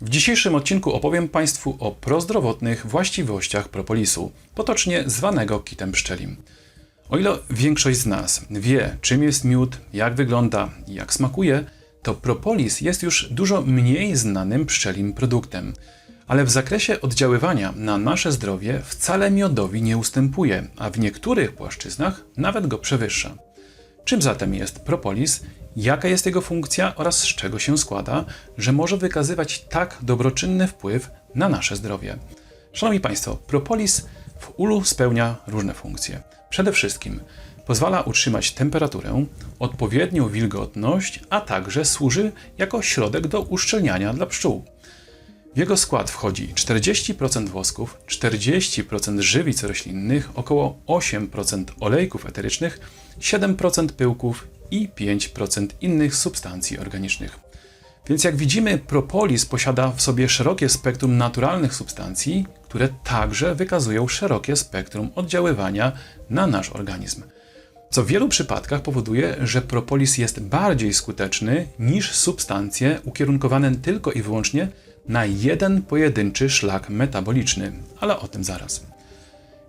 W dzisiejszym odcinku opowiem Państwu o prozdrowotnych właściwościach propolisu, potocznie zwanego kitem pszczelim. O ile większość z nas wie, czym jest miód, jak wygląda i jak smakuje, to propolis jest już dużo mniej znanym pszczelim produktem. Ale w zakresie oddziaływania na nasze zdrowie wcale miodowi nie ustępuje, a w niektórych płaszczyznach nawet go przewyższa. Czym zatem jest propolis, jaka jest jego funkcja oraz z czego się składa, że może wykazywać tak dobroczynny wpływ na nasze zdrowie? Szanowni Państwo, propolis w ulu spełnia różne funkcje. Przede wszystkim pozwala utrzymać temperaturę, odpowiednią wilgotność, a także służy jako środek do uszczelniania dla pszczół. W jego skład wchodzi 40% wosków, 40% żywic roślinnych, około 8% olejków eterycznych, 7% pyłków i 5% innych substancji organicznych. Więc jak widzimy, propolis posiada w sobie szerokie spektrum naturalnych substancji, które także wykazują szerokie spektrum oddziaływania na nasz organizm. Co w wielu przypadkach powoduje, że propolis jest bardziej skuteczny niż substancje ukierunkowane tylko i wyłącznie na jeden pojedynczy szlak metaboliczny, ale o tym zaraz.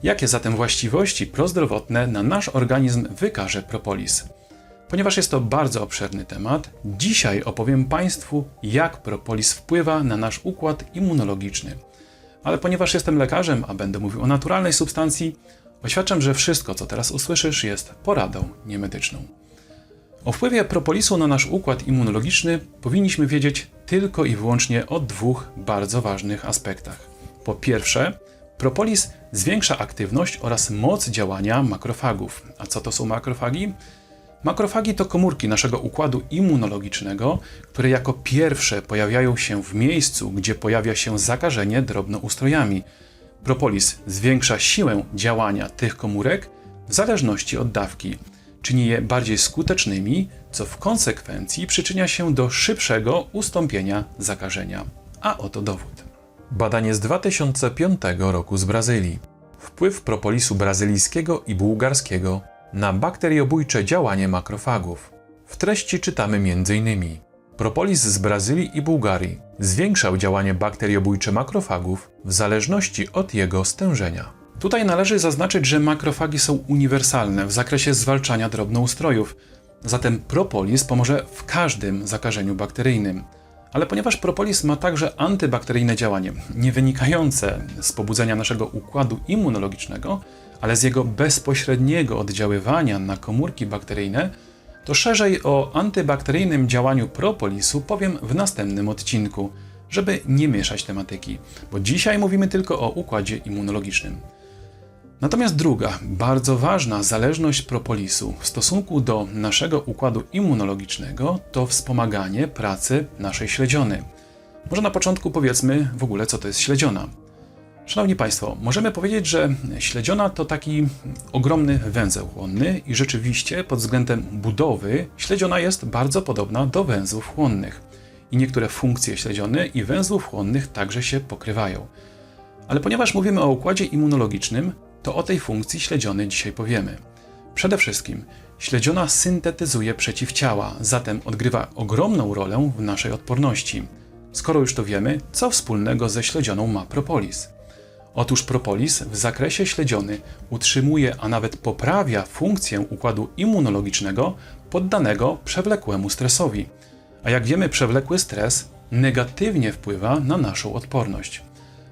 Jakie zatem właściwości prozdrowotne na nasz organizm wykaże propolis? Ponieważ jest to bardzo obszerny temat, dzisiaj opowiem Państwu, jak propolis wpływa na nasz układ immunologiczny. Ale ponieważ jestem lekarzem, a będę mówił o naturalnej substancji, oświadczam, że wszystko, co teraz usłyszysz, jest poradą niemedyczną. O wpływie propolisu na nasz układ immunologiczny powinniśmy wiedzieć tylko i wyłącznie o dwóch bardzo ważnych aspektach. Po pierwsze, propolis zwiększa aktywność oraz moc działania makrofagów. A co to są makrofagi? Makrofagi to komórki naszego układu immunologicznego, które jako pierwsze pojawiają się w miejscu, gdzie pojawia się zakażenie drobnoustrojami. Propolis zwiększa siłę działania tych komórek w zależności od dawki czyni je bardziej skutecznymi, co w konsekwencji przyczynia się do szybszego ustąpienia zakażenia. A oto dowód. Badanie z 2005 roku z Brazylii. Wpływ propolisu brazylijskiego i bułgarskiego na bakteriobójcze działanie makrofagów. W treści czytamy m.in. Propolis z Brazylii i Bułgarii zwiększał działanie bakteriobójcze makrofagów w zależności od jego stężenia. Tutaj należy zaznaczyć, że makrofagi są uniwersalne w zakresie zwalczania drobnoustrojów, zatem propolis pomoże w każdym zakażeniu bakteryjnym. Ale ponieważ propolis ma także antybakteryjne działanie, nie wynikające z pobudzenia naszego układu immunologicznego, ale z jego bezpośredniego oddziaływania na komórki bakteryjne, to szerzej o antybakteryjnym działaniu propolisu powiem w następnym odcinku, żeby nie mieszać tematyki, bo dzisiaj mówimy tylko o układzie immunologicznym. Natomiast druga, bardzo ważna zależność propolisu w stosunku do naszego układu immunologicznego to wspomaganie pracy naszej śledziony. Może na początku powiedzmy w ogóle, co to jest śledziona. Szanowni Państwo, możemy powiedzieć, że śledziona to taki ogromny węzeł chłonny i rzeczywiście pod względem budowy śledziona jest bardzo podobna do węzłów chłonnych. I niektóre funkcje śledziony i węzłów chłonnych także się pokrywają. Ale ponieważ mówimy o układzie immunologicznym, to o tej funkcji śledziony dzisiaj powiemy. Przede wszystkim śledziona syntetyzuje przeciwciała, zatem odgrywa ogromną rolę w naszej odporności. Skoro już to wiemy, co wspólnego ze śledzioną ma propolis? Otóż propolis w zakresie śledziony utrzymuje, a nawet poprawia funkcję układu immunologicznego poddanego przewlekłemu stresowi. A jak wiemy, przewlekły stres negatywnie wpływa na naszą odporność.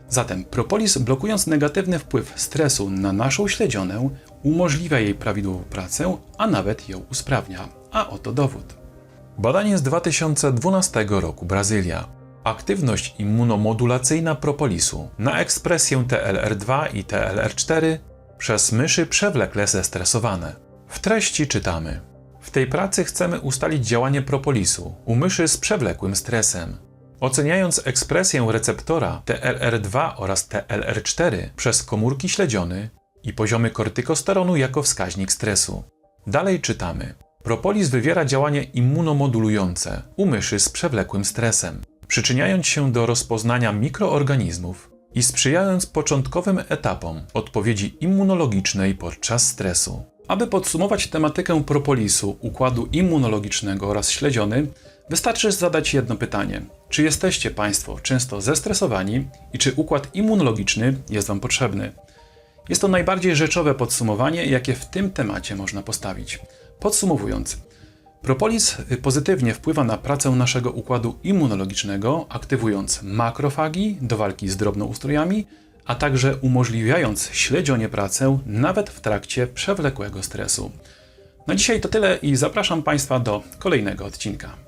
Zatem propolis blokując negatywny wpływ stresu na naszą śledzionę umożliwia jej prawidłową pracę, a nawet ją usprawnia. A oto dowód. Badanie z 2012 roku Brazylia. Aktywność immunomodulacyjna propolisu na ekspresję TLR2 i TLR4 przez myszy przewlekle zestresowane. W treści czytamy: W tej pracy chcemy ustalić działanie propolisu u myszy z przewlekłym stresem. Oceniając ekspresję receptora TLR2 oraz TLR4 przez komórki śledziony i poziomy kortykosteronu jako wskaźnik stresu. Dalej czytamy. Propolis wywiera działanie immunomodulujące u myszy z przewlekłym stresem, przyczyniając się do rozpoznania mikroorganizmów i sprzyjając początkowym etapom odpowiedzi immunologicznej podczas stresu. Aby podsumować tematykę propolisu, układu immunologicznego oraz śledziony, Wystarczy zadać jedno pytanie: czy jesteście Państwo często zestresowani i czy układ immunologiczny jest Wam potrzebny? Jest to najbardziej rzeczowe podsumowanie, jakie w tym temacie można postawić. Podsumowując, propolis pozytywnie wpływa na pracę naszego układu immunologicznego, aktywując makrofagi do walki z drobnoustrojami, a także umożliwiając śledzionie pracę nawet w trakcie przewlekłego stresu. Na dzisiaj to tyle i zapraszam Państwa do kolejnego odcinka.